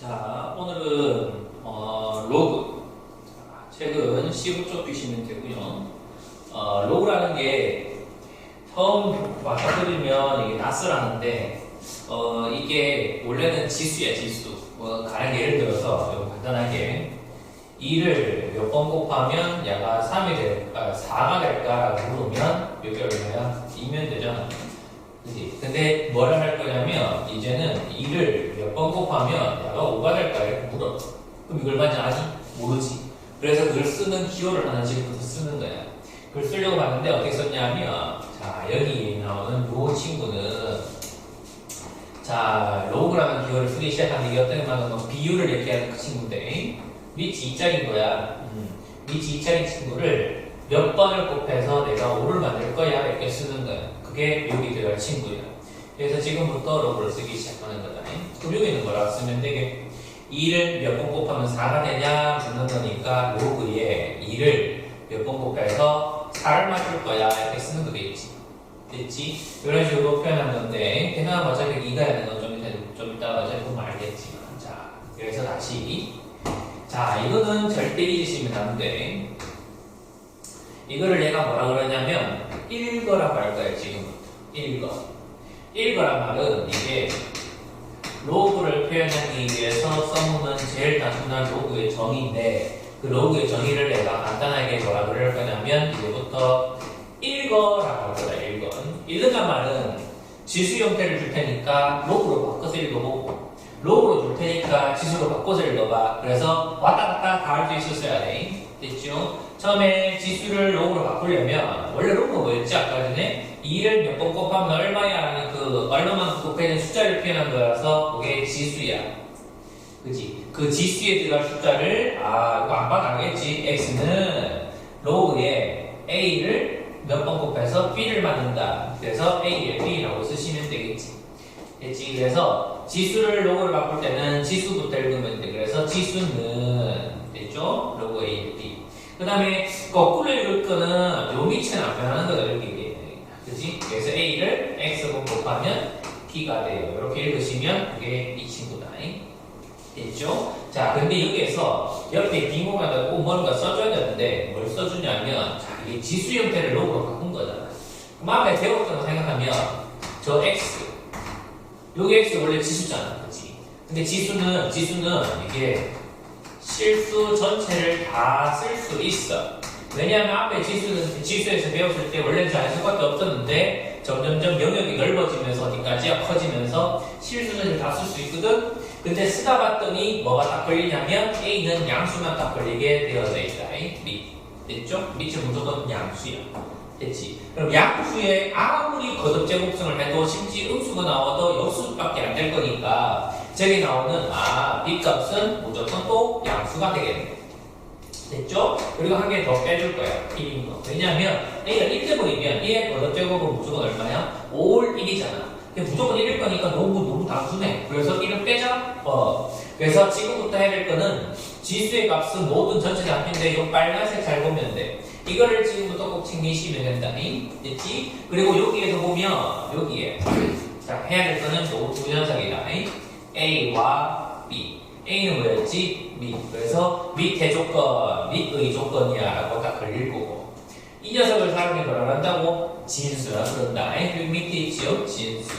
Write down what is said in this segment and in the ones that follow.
자, 오늘은 어, 로그. 자, 책은 15쪽 주시면 되고요. 어, 로그라는 게 처음 받아들이면 이게 낯설하는데 어, 이게 원래는 지수야, 지수. 뭐, 가령 예를 들어서 좀 간단하게 2를 몇 번 곱하면 야가 3이 될까, 4가 될까라고 물으면 몇 개월 되냐? 2면 되잖아. 그지? 근데 뭐라 할 거냐면 이제는 2를 몇 번 곱하면 야가 5가 될까 이렇게 물어. 그럼 이걸 맞지 아니? 모르지. 그래서 그걸 쓰는 기호를 하나 지금부터 쓰는 거야. 그걸 쓰려고 봤는데 어떻게 썼냐면 자 여기 나오는 요 친구는 자 로그라는 기호를 쓰기 시작하는 게 어떤 말은 뭐 비율을 얘기하는 그 친구인데 밑이 2짜리인 거야. 음. 밑이 2짜리 친구를 몇 번을 곱해서 내가 5를 만들 거야 이렇게 쓰는 거야. 그게 여기 들어갈 친구야. 그래서 지금부터 로그를 쓰기 시작하는 거다. 그럼 여기는 뭐라고 쓰면 되게 2를 몇 번 곱하면 4가 되냐 묻는 거니까 로그에 2를 몇 번 곱해서 4를 맞출 거야 이렇게 쓰는 거겠지. 됐지? 이런 식으로 표현한 건데 걔는 어차피 2가 있는 건좀 이따, 좀 이따 어차피 알겠지만 자 그래서 다시 자 이거는 절대 잊으시면 안 돼. 이거를 얘가 뭐라 그러냐면 읽어라고 할 거예요 지금 부터 읽어 읽어란 말은 이게 로그를 표현하기 위해서 써먹는 제일 단순한 로그의 정의인데 그 로그의 정의를 내가 간단하게 뭐라 그럴 거냐면 이제부터 읽어라고 할 거다 읽어 읽는단 말은 지수 형태를 줄 테니까 로그로 바꿔서 읽어보고 로그로 줄 테니까 지수로 바꿔서 읽어봐. 그래서 왔다 갔다 다 할 수 있었어야 돼. 됐죠? 처음에 지수를 로그로 바꾸려면 원래 로그가 뭐였지? 아까 전에 2를 몇 번 곱하면 얼마야? 하는 그 곱해야 되는 숫자를 표현한 거라서 그게 지수야. 그지? 그 지수에 들어갈 숫자를 아 이거 안 봐도 알겠지? X는 로그에 a를 몇 번 곱해서 b를 만든다. 그래서 a에 b라고 쓰시면 되겠지. 됐지? 그래서 지수를 로그로 바꿀 때는 지수부터 읽으면 돼 그래서 지수는 됐죠? 로그 a, b 그 다음에 거꾸로 읽을 거는 요 밑에는 안 변하는 거다 이렇게 그지? 그래서 a를 x번 곱하면 b가 돼요 이렇게 읽으시면 그게 이 친구다 됐죠? 자 근데 여기에서 옆에 빈 공간에다 꼭 뭔가 써줘야 되는데 뭘 써주냐면 자 이게 지수 형태를 로그로 바꾼 거잖아 그럼 앞에 배웠던 거 생각하면 저 x 여기 x 원래 지수잖아 그지? 근데 지수는 지수는 이게 실수 전체를 다 쓸 수 있어. 왜냐하면 앞에 지수는 지수에서 배웠을 때 원래는 잘 수밖에 없었는데 점점점 영역이 넓어지면서 어디까지야 커지면서 실수 전체를 다쓸 수 있거든. 근데 쓰다 봤더니 뭐가 딱 걸리냐면 A는 양수만 딱 걸리게 되어져 있다. 밑 됐죠? 밑은 무조건 양수야. 됐지? 그럼 양수에 아무리 거듭 제곱성을 해도 심지 음수가 나와도 역수밖에 안 될 거니까 저기 나오는 아 B값은 무조건 또 양수가 되겠네. 됐죠? 그리고 한 개 더 빼줄 거야. 1인 거. 왜냐면 A가 1 돼버리면 A의 거듭 제곱은 무조건 얼마야? 5올 1이잖아. 무조건 1일 거니까 너무 너무 단순해. 그래서 1을 빼자. 어. 그래서 지금부터 해야 될 거는 지수의 값은 모든 전체 다 합인데 이 빨간색 잘 보면 돼. 이거를 지금부터 꼭 챙기시면 된다. 됐지? 그리고 여기에서 보면 여기에 자 해야 될 거는 요두 녀석이다. A와 B. A는 뭐였지? 밑. 그래서 밑의 조건, 밑의 조건이야라고 딱 걸릴 거고. 이 녀석을 사람이 뭐라 한다고? 진수라 그런다. 그 밑에 있지요? 진수.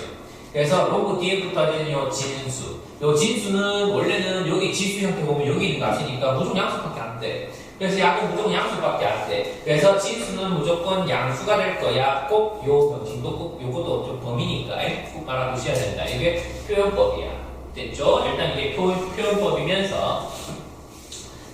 그래서 로그 뒤에 붙어지는 요 진수. 요 진수는 원래는 여기 지수 형태 보면 여기 있는 값이니까 무조건 양수밖에 안 돼. 그래서 약은 무조건 양수밖에 안 돼. 그래서 진수는 무조건 양수가 될 거야. 꼭 요 명칭도 꼭 요것도 좀 범위니까 꼭 알아두셔야 된다. 이게 표현법이야. 됐죠? 일단 이게 표, 표현법이면서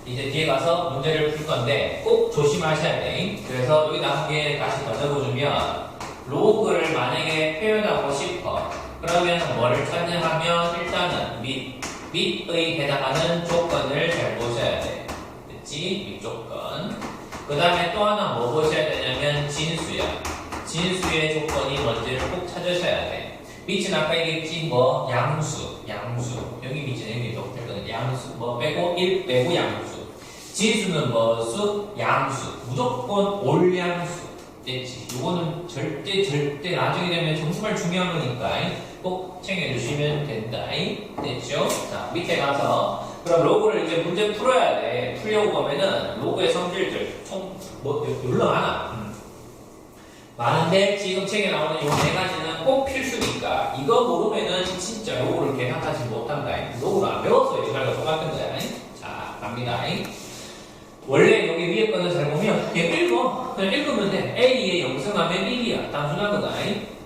이제 뒤에 가서 문제를 풀 건데 꼭 조심하셔야 돼. 그래서 한개 다시 던져보주면 로그를 만약에 표현하고 싶어. 그러면 뭐를 찾냐 하면 일단은 밑, 밑의 해당하는 조건을 잘 보셔야 돼. 밑 조건. 그 다음에 또 하나 뭐 보셔야 되냐면 진수야. 진수의 조건이 뭔지를 꼭 찾으셔야 돼. 밑은 아까 얘기했지 뭐 양수, 양수. 여기 밑은 여기 높은 양수. 뭐 빼고 1 빼고 양수. 진수는 뭐 수? 양수. 무조건 올양수. 됐지. 이거는 절대 절대 나중에 되면 정말 중요한 거니까 꼭 챙겨주시면 된다. 됐죠? 자, 밑에 가서 그럼 로그를 이제 문제 풀어야 돼. 풀려고 보면은 로그의 성질들 총, 뭐, 놀러 많아. 음. 많은데 지금 책에 나오는 이 네 가지는 꼭 필수니까 이거 모르면은 진짜 로그를 계산하지 못한다. 로그를 안 배웠어요. 이거랑 똑같은 거야. 자, 갑니다. 원래 여기 위에 거는 잘 보면 그냥 읽어. 그냥 읽으면 돼. A에 0승하면 1이야. 단순한 거다.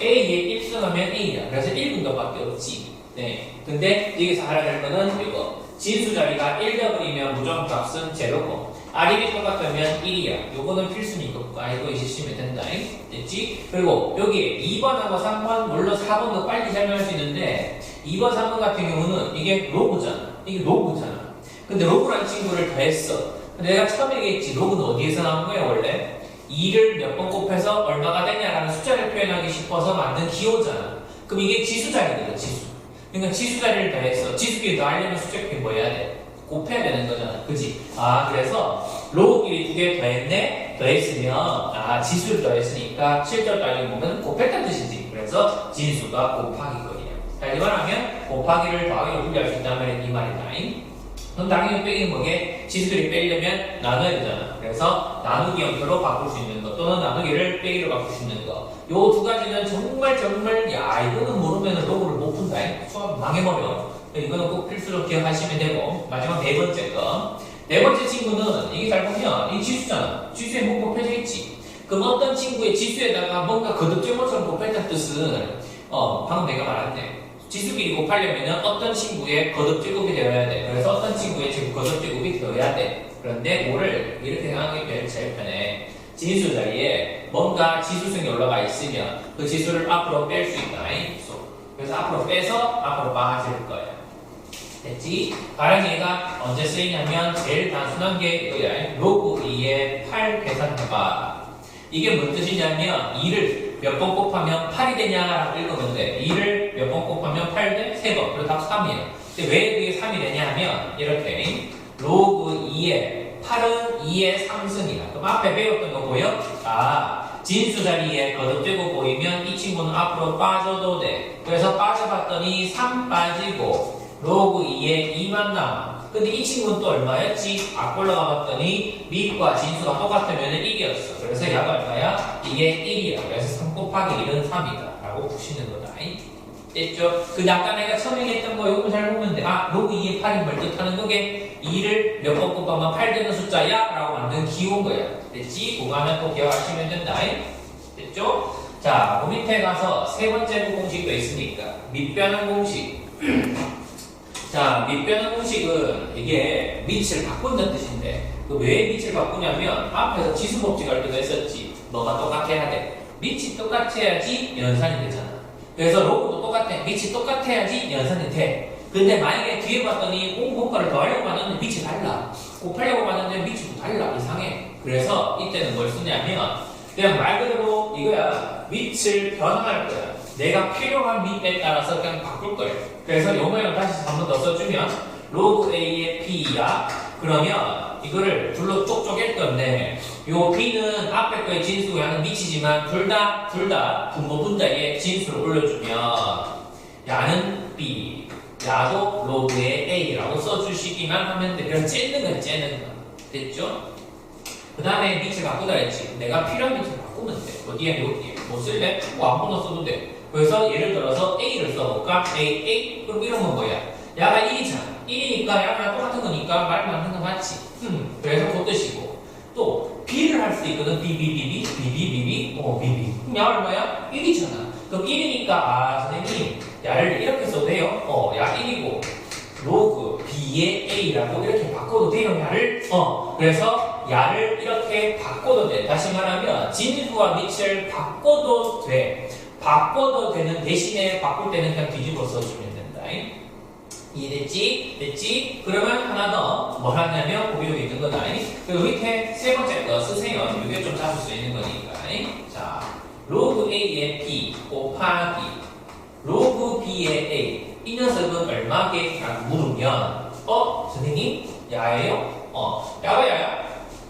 A에 1승하면 A야. 그래서 읽은 것밖에 없지. 네. 근데 여기서 알아야 될 거는 이거. 진수 자리가 1더블이면 무조건 값은 제로고 R이 똑같으면 1이야. 요거는 필수니까 알고 있으시면 된다. 됐지? 그리고 여기 2번하고 3번 물론 4번도 빨리 설명할 수 있는데 2번, 3번 같은 경우는 이게 로그잖아. 이게 로그잖아. 근데 로그라는 친구를 더했어. 근데 내가 처음에 얘기했지. 로그는 어디에서 나온 거야 원래? 2를 몇 번 곱해서 얼마가 되냐라는 숫자를 표현하기 싶어서 만든 기호잖아. 그럼 이게 지수 자리거든, 지수. 그러니까 지수 자리를 더했어. 지수끼리 더하려면 숫자끼리 뭐 해야 돼? 곱해야 되는 거잖아. 그지? 아, 그래서 로우끼리 두 개 더했네? 더했으면, 아, 지수를 더했으니까 7절 따지고 보면 곱했다는 뜻이지. 그래서 진수가 곱하기 거리야. 다시 말하면 곱하기를 더하기로 분리할 수 있다면 이 말이다. 그럼 당연히 빼기는 뭐게? 지수들이 빼려면 나눠야 되잖아. 그래서 나누기 형태로 바꿀 수 있는 것 또는 나누기를 빼기로 바꿀 수 있는 것. 요 두 가지는 정말 정말 야 이거는 모르면 로그를 못 푼다. 수업 망해버려. 이거는 꼭 필수로 기억하시면 되고 마지막 네 번째 거. 네 번째 친구는 이게 잘 보면 이 지수잖아. 지수에 뭐 곱해져 있지. 그럼 어떤 친구의 지수에다가 뭔가 거듭제모처럼 곱했다는 뜻은 어 방금 내가 말한데 지수끼리 곱하려면 어떤 친구의 거듭제곱이 되어야 돼. 그래서 어떤 친구의 지금 거듭제곱이 되어야 돼. 그런데 뭐를 이렇게 생각하는 게 제일 편해. 진수 자리에 뭔가 지수성이 올라가 있으면 그 지수를 앞으로 뺄 수 있다. 그래서 앞으로 빼서 앞으로 빠질 거야. 됐지? 가령 얘가 언제 쓰이냐면 제일 단순한 게 이거야. 로그 2의 8 계산해봐. 이게 뭔 뜻이냐면 2를 몇 번 곱하면 8이 되냐라고 읽으면 돼. 2를 몇 번 곱하면 8 돼? 3번. 그리고 답 3이에요. 근데 왜 그게 3이 되냐 하면 이렇게 로그 2의 8은 2의 3승이다. 그럼 앞에 배웠던 거 보여? 아, 진수 자리에 거듭되고 보이면 이 친구는 앞으로 빠져도 돼. 그래서 빠져봤더니 3 빠지고 로그 2에 2만 남아. 근데 이 친구는 또 얼마였지? 앞 올라가 봤더니 밑과 진수가 똑같으면 1이었어. 그래서 야가 얼마야? 이게 1이야. 그래서 3 곱하기 1은 3이다. 라고 푸시는 거다. 됐죠? 그 아까 내가 처음에 얘기했던 거 요거 잘 보면 돼. 아, 로그 2의 8이 뭘 뜻하는 거게? 2를 몇번 곱하면 8 되는 숫자야? 라고 만든 기호인 거야. 됐지? 하나 또 기억하시면 된다. 됐죠? 자, 그 밑에 가서 세 번째 공식도 있으니까 밑변환 공식. 자, 밑변환 공식은 이게 밑을 바꾼다는 뜻인데 그왜 밑을 바꾸냐면 앞에서 지수 법칙할 때도 했었지. 너가 똑같아야 돼. 밑이 똑같아야지 연산이 되잖아. 그래서 로그도 똑같아. 밑이 똑같아야지 연산이 돼. 근데 만약에 뒤에 봤더니 공 공과를 더하려고 하는데 밑이 달라. 곱하려고 하는데 밑이 또 달라. 이상해. 그래서 이때는 뭘 쓰냐면 그냥 말 그대로 이거야. 밑을 변환할 거야. 내가 필요한 밑에 따라서 그냥 바꿀 거예요. 그래서 요 모양을 다시 한 번 더 써주면 로그 A의 P야. 그러면 이거를 둘로 쪽 쪼갤 건데 요 B는 앞에 거의 진수가 하는 밑이지만 둘 다 둘 다 분모 분자에 진수를 올려주면 야는 B, 야도 로그의 A라고 써주시기만 하면 돼. 그냥 째는 거야, 째는 거. 됐죠? 그 다음에 밑을 바꾸다 했지. 내가 필요한 밑을 바꾸면 돼. 어디에, 여기에. 뭐 쓸래? 뭐 아무거나 써도 돼. 그래서 예를 들어서 A를 써볼까? A, A. 그럼 이러면 뭐야? 야가 1이잖아. 1이니까 야랑 똑같은 거니까 말 맞는 거 맞지? 음, 그래서 그 뜻이고. 또 B를 할 수도 있거든. B, B, B, B, B, B, B, B, 어, B, B. 그럼 야 얼마야? 1이잖아. 그럼 1이니까 아 선생님 야를 이렇게 써도 돼요? 어, 야 1이고 로그 B의 A라고 이렇게 바꿔도 돼요, 야를? 어, 그래서 야를 이렇게 바꿔도 돼. 다시 말하면 진수와 밑을 바꿔도 돼. 바꿔도 되는 대신에 바꿀 때는 그냥 뒤집어 써주면 된다. 이해됐지? 됐지? 그러면 하나 더 뭘 하냐면 고비로 있는 거다. 그리고 밑에 세 번째 거 쓰세요. 이게 좀 잡을 수 있는 거니까. 자, 로그 A의 B 곱하기 로그 B의 A 이 녀석은 얼마게? 라고 물으면 어? 선생님? 야예요? 어, 야가 야야?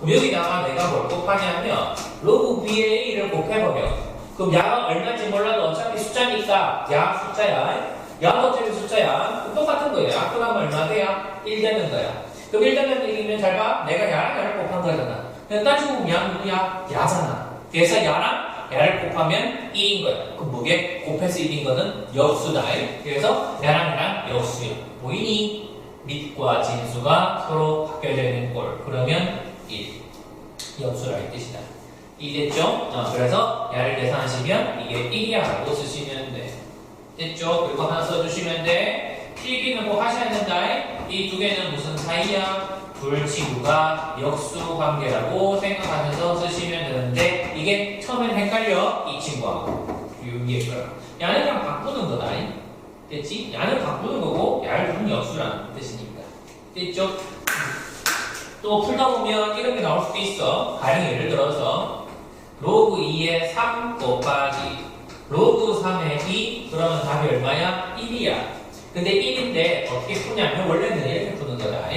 여기다가 내가 뭘 곱하냐면 로그 B의 A를 곱해버려 그럼 야가 얼마인지 몰라도 어차피 숫자니까 야 숫자야. 야가 어차피 숫자야. 똑같은 거예요. 야 끝나면 얼마 돼야? 1 되는 거야. 그럼 1 되는 얘기면 잘 봐. 내가 야랑 야를 곱한 거잖아. 근데 따지고 보면 야 누구야? 야잖아. 그래서 야랑 야를 곱하면 1인 거야. 그럼 뭐게? 곱해서 1인 거는 역수다. 그래서 야랑 야랑 역수야. 보이니? 밑과 진수가 서로 바뀌어져 있는 꼴. 그러면 1. 역수라 이 뜻이다. 이됐죠? 어, 그래서 야를 계산하시면 이게 1이야 라고 쓰시면 돼. 됐죠? 그리고 하나 써주시면 돼. 필기는 꼭 하셔야 된다. 이 두 개는 무슨 사이야? 둘 친구가 역수 관계라고 생각하면서 쓰시면 되는데 이게 처음엔 헷갈려 이 친구하고 이 위에 거랑 야는 그냥 바꾸는 거다. 됐지? 야는 바꾸는 거고 야를 부른 역수라는 뜻이니까. 됐죠? 또 풀다 보면 이런 게 나올 수도 있어. 가령 예를 들어서 로그 2에 3 곱하기 로그 3에 2 그러면 답이 얼마야? 1이야. 근데 1인데 어떻게 푸냐면 원래는 이렇게 푸는 거다.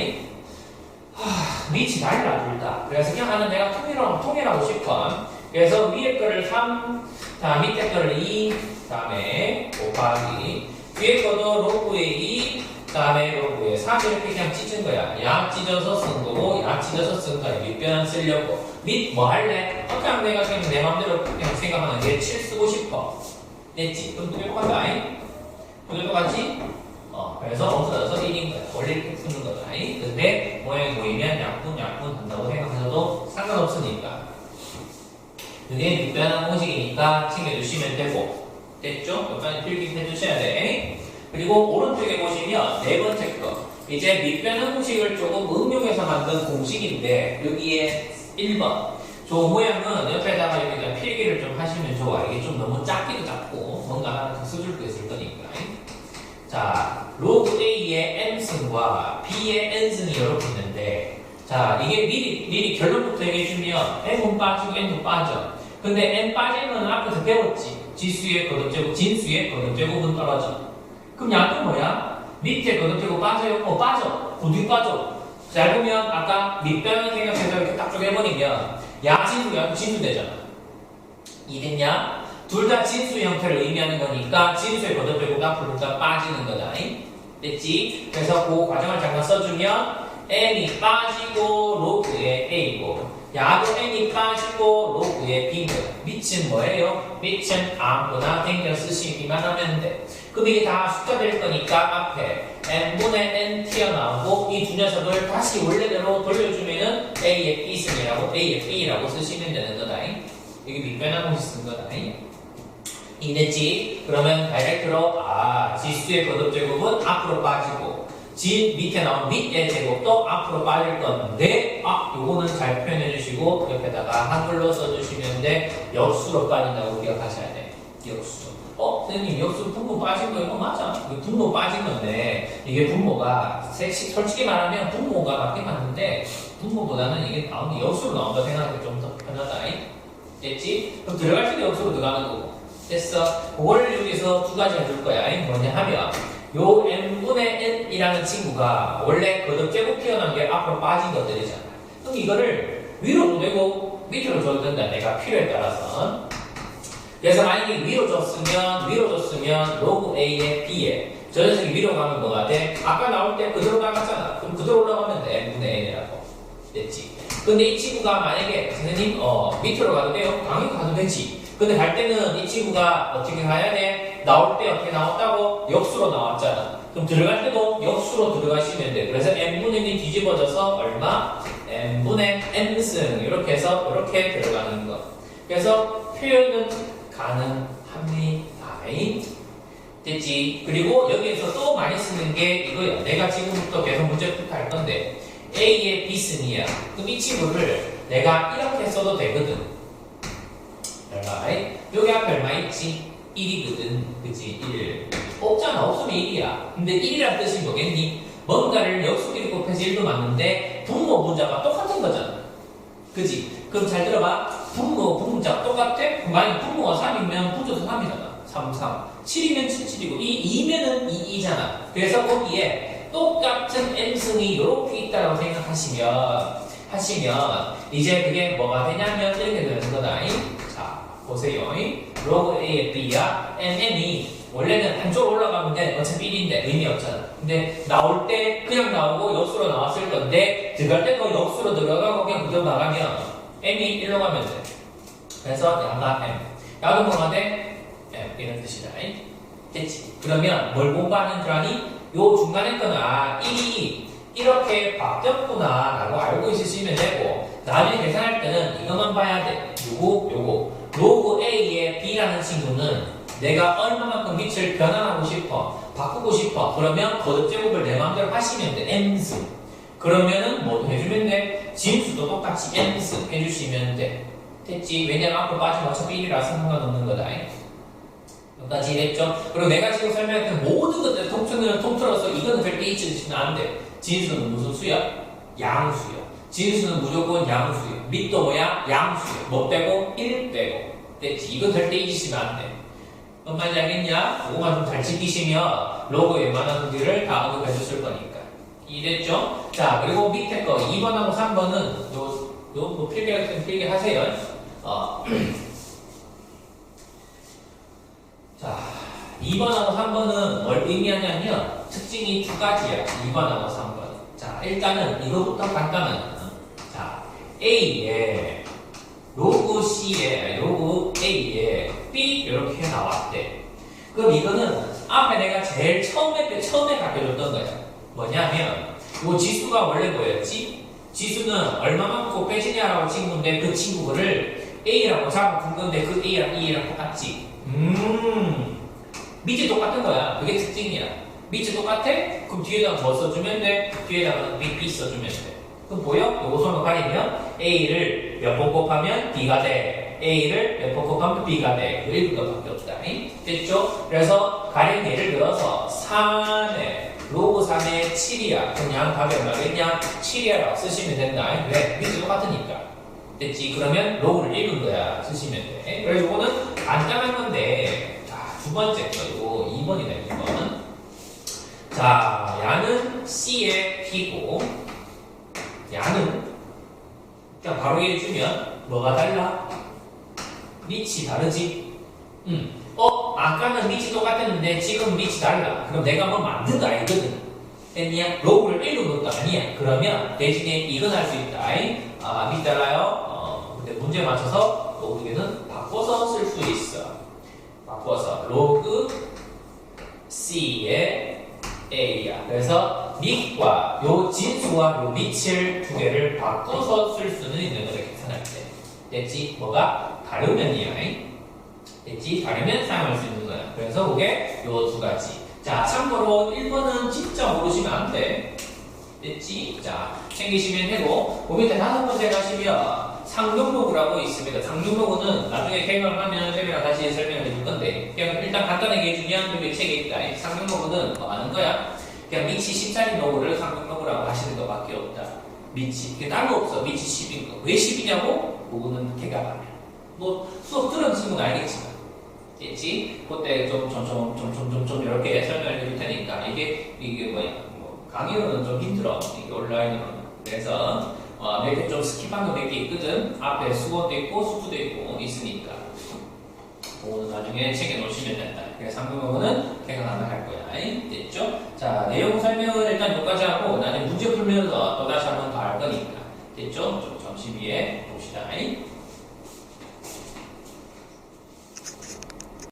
하, 밑이 달라 둘 다. 그래서 그냥 하는 내가 통일하고 통일하고 싶어. 그래서 위에 거를 3, 다음 밑에 거를 2, 다음에 곱하기 위에 거도 로그에 2, 다음에 로그에 3 이렇게 그냥 찢은 거야. 약 찢어서 쓴 거고 약 찢어서 쓴 거야. 밑변 쓰려고. 밑 뭐 할래? 하면 내가 그냥 내 맘대로 그냥 생각하는 게 7 쓰고 싶어. 됐지? 그럼 두개 똑같다. 두개 똑같지? 어, 그래서 없어져서 1인 거야. 원래 이렇게 푸는 거다. 근데 모양이 보이면 약분, 약분 한다고 생각하셔도 상관없으니까. 그게 밑변한 공식이니까 챙겨주시면 되고. 됐죠? 여기까지 필기 해 주셔야 돼. 그리고 오른쪽에 보시면 네 번째 거. 이제 밑변한 공식을 조금 응용해서 만든 공식인데 여기에 1번. 저 모양은 옆에다가 그냥 필기를 좀 하시면 좋아. 이게 좀 너무 작기도 작고 뭔가 하나 더 써줄 거 있을 거니까. 자, 로그 A의 M승과 B의 N승이 이렇게 있는데 자, 이게 미리, 미리 결론부터 얘기해주면 M은 빠지고 N도 빠져. 근데 N 빠지면 앞에서 배웠지. 지수의 거듭제곱, 진수의 거듭제곱은 떨어져. 그럼 약은 뭐야? 밑에 거듭제곱 빠져요? 어, 빠져. 어디 빠져? 잘 보면 아까 밑변을 생각해서 이렇게 딱 쪼개버리면 야진수야 진수 되잖아. 이랬냐? 둘 다 진수 형태를 의미하는 거니까 진수의 거듭제곱 앞으로 다 빠지는 거다. 됐지? 그래서 그 과정을 잠깐 써주면 n이 빠지고 로그의 a고 야도 n이 빠지고 로그의 b인. 밑은 뭐예요? 밑은 아무거나 땡겨 쓰시기만 하면 돼. 그럼 이게 다 숫자 될 거니까 앞에 n분의 n 튀어나오고 이 두 녀석을 다시 원래대로 돌려주면은 a의 b승이라고 a의 b라고 쓰시면 되는 거다. 이게 밑변한 공식 쓴 거다. 이냈지? 그러면 다이렉트로 아 지수의 거듭 제곱은 앞으로 빠지고 지 밑에 나온 밑의 제곱도 앞으로 빠질 건데 아 요거는 잘 표현해 주시고 옆에다가 한글로 써주시면 돼 역수로 빠진다고 기억하셔야 돼 역수 어 선생님 역수 분모 빠진 거 이거 맞아 분모 빠진 건데 이게 분모가 솔직히 말하면 분모가 맞긴 맞는데 분모보다는 이게 나오는 역수로 나온다 생각하기 좀더 편하다 됐지? 그럼 들어갈 때도 역수로 들어가는 거고 됐어. 그걸 여기서 두 가지 해줄 거야. 뭐냐 하면 요 n분의 n이라는 친구가 원래 거듭제곱 튀어나온 게 앞으로 빠진 것들이잖아. 그럼 이거를 위로도 되고 밑으로 줘도 된다. 내가 필요에 따라서. 그래서 만약에 위로 줬으면 위로 줬으면 로그 a에 b에 저 녀석이 위로 가면 뭐가 돼? 아까 나올 때 그대로 나갔잖아. 그럼 그대로 올라가면 돼. n분의 n이라고. 됐지? 근데 이 친구가 만약에 선생님 어 밑으로 가도 돼요? 당연히 가도 되지. 근데 갈 때는 이 친구가 어떻게 가야 돼? 나올 때 어떻게 나왔다고? 역수로 나왔잖아. 그럼 들어갈 때도 역수로 들어가시면 돼. 그래서 n분의 1이 뒤집어져서 얼마? n분의 n승 이렇게 해서 이렇게 들어가는 거. 그래서 표현은 가능합니다. 됐지? 그리고 여기에서 또 많이 쓰는 게 이거야. 내가 지금부터 계속 문제부터 할 건데 A의 B승이야. 그럼 이 친구를 내가 이렇게 써도 되거든. 얼마? 여기 앞에 얼마 있지? 1이거든. 그치? 1. 없잖아. 없으면 1이야. 근데 1이란 뜻이 뭐겠니? 뭔가를 역수끼리 곱해서 1도 맞는데 분모 분자가 똑같은 거잖아. 그지? 그럼 잘 들어봐. 분모 분자 똑같아? 만약 분모가 3이면 분자도 3이잖아. 3, 3. 7이면 7, 7이고 이 2면은 2, 2잖아. 그래서 거기에 똑같은 m승이 이렇게 있다고 생각하시면 하시면 이제 그게 뭐가 되냐면 이렇게 되는 거다. 자, 보세요. 로그 A의 B야 NM이 원래는 한쪽으로 올라가면 돼. 어차피 1인데 의미 없잖아. 근데 나올 때 그냥 나오고 역수로 나왔을 건데 들어갈 때도 역수로 들어가고 그냥 그대로 나가면 M이 1로 가면 돼. 그래서 야가 M. 야도 뭐가 돼? M 이런 뜻이다. 됐지? 그러면 뭘 공부하는 줄 아니? 요 중간에 거는 아, 1이 이렇게 바뀌었구나 라고 알고 있으시면 되고 나중에 계산할 때는 이것만 봐야 돼. 요거, 요거. 로그 A의 B라는 친구는 내가 얼마만큼 밑을 변환하고 싶어, 바꾸고 싶어. 그러면 거듭 제곱을 내 마음대로 하시면 돼. M수. 그러면은 뭐도 해주면 돼? 진수도 똑같이 M수 해주시면 돼. 됐지? 왜냐면 앞으로 빠지면 어차피 1이라 상관없는 거다. 여기까지 됐죠? 그리고 내가 지금 설명했던 모든 것들 통틀을 통틀어서 이거는 절대 잊으시면 안 돼. 진수는 무슨 수야? 양수야. 진수는 무조건 양수야. 밑도 뭐야? 양수야. 뭐 빼고? 1 빼고. 됐지? 이건 절대 잊으시면 안 돼. 뭔 말인지 알겠냐? 그거만 좀 잘 지키시면 로고 웬만한 문제를 다 언급해 줬을 거니까. 이해됐죠? 자, 그리고 밑에 거 2번하고 3번은 요, 요, 뭐 필기할 땐 필기 하세요. 어. 자, 2번하고 3번은 뭘 의미하냐면 특징이 두 가지야. 2번하고 3번. 자, 일단은 이거부터 간단한. 거. 자, A에 로그 C에 로그 A에 B 이렇게 나왔대. 그럼 이거는 앞에 내가 제일 처음에 때 처음에 가르쳐줬던 거야. 뭐냐면 요 지수가 원래 뭐였지? 지수는 얼마만큼 곱해지냐라고 친구인데 그 친구를 A라고 잡아둔 건데 그 A랑 E랑 똑같지. 음, 밑이 똑같은 거야. 그게 특징이야. 밑이 똑같아? 그럼 뒤에다가 뭐 써주면 돼? 뒤에다가 B, B 써주면 돼. 그럼 보여? 요거 손을 가리면 A를 몇 번 곱하면 B가 돼. A를 몇 번 곱하면 B가 돼. 그 1분가밖에 없다. 됐죠? 그래서 가령 예를 들어서 3에 로그 3에 7이야. 그냥 답이 얼마겠냐? 7이야라고 쓰시면 된다. 왜? 밑이 똑같으니까. 됐지? 그러면 로그를 읽은 거야. 쓰시면 돼. 그래서 이거는 간단한 건데, 자, 두 번째 거, 이거 2번이네, 2번. 자, 야는 C의 P고, 야는, 그냥 바로 얘기해주면, 뭐가 달라? 밑이 다르지? 아까는 밑이 똑같았는데, 지금 밑이 달라. 그럼 내가 뭐 만든 거 알거든. 됐냐? 로그를 읽은 것도 아니야. 그러면 대신에 이건 할 수 있다. 아, 밑 달라요? 어, 근데 문제 맞춰서 로그는 바꿔서 쓸 수 있어. 바꿔서 로그 C의 A야. 그래서 밑과 요 진수와 요 밑을 두 개를 바꿔서 쓸 수는 있는 거다. 계산할 때. 됐지? 뭐가 다르면이야. 됐지? 다르면 사용할 수 있는 거야. 그래서 그게 요 두 가지. 자, 참고로 1번은 진짜 모르시면 안 돼. 됐지? 자, 챙기시면 되고, 그 밑에 다섯 번째 가시면 상등로그라고 있습니다. 상등로그는 나중에 개명을 하면 쌤이랑 다시 설명을 해줄 건데, 그냥 일단 간단하게 해주면 여기 책에 있다. 상등로그는 뭐 아는 거야? 그냥 밑이 10짜리 로그를 상등로그라고 하시는 것밖에 없다. 밑이. 그게 따로 없어. 밑이 10인 거. 왜 10이냐고? 그거는 개가하면. 뭐 수업 들은 친구는 알겠지만. 됐지? 그때 좀, 좀, 좀, 좀, 좀, 좀, 좀 이렇게 설명을 해줄 테니까 이게, 이게 뭐야, 뭐, 강의로는 좀 힘들어. 이게 온라인으로는. 그래서, 어, 몇 개 좀 스킵한 거 몇 개 있거든. 앞에 수업도 있고, 수투도 있고, 있으니까. 그거는 나중에 책에 놓으시면 된다. 그래서 상금은 개강 하나 할 거야. 됐죠? 자, 내용 설명은 일단 여기까지 하고, 나중에 문제 풀면서 또 다시 한 번 더 할 거니까. 됐죠? 좀 점심 위에 봅시다.